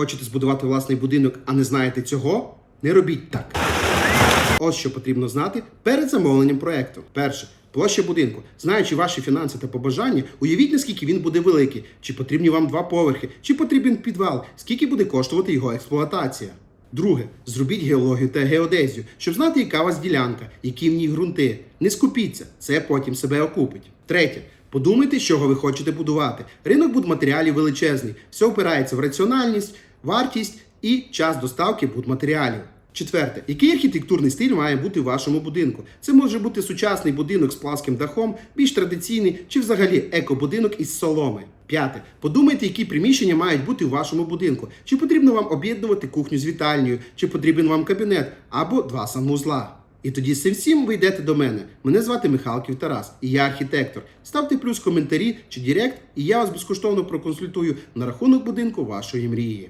Хочете збудувати власний будинок, а не знаєте цього? Не робіть так. Ось що потрібно знати перед замовленням проекту. Перше. Площа будинку. Знаючи ваші фінанси та побажання, уявіть, наскільки він буде великий, чи потрібні вам два поверхи, чи потрібен підвал, скільки буде коштувати його експлуатація. Друге, зробіть геологію та геодезію, щоб знати, яка у вас ділянка, які в ній ґрунти. Не скупіться, це потім себе окупить. Третє. Подумайте, чого ви хочете будувати. Ринок будматеріалів величезний, все опирається в раціональність, вартість і час доставки будматеріалів. Четверте, який архітектурний стиль має бути в вашому будинку? Це може бути сучасний будинок з пласким дахом, більш традиційний чи взагалі екобудинок із соломи. П'яте. Подумайте, які приміщення мають бути у вашому будинку. Чи потрібно вам об'єднувати кухню з вітальнею, чи потрібен вам кабінет або два санвузла. І тоді з цим всім ви йдете до мене. Мене звати Михалків Тарас, і я архітектор. Ставте плюс коментарі чи директ, і я вас безкоштовно проконсультую на рахунок будинку вашої мрії.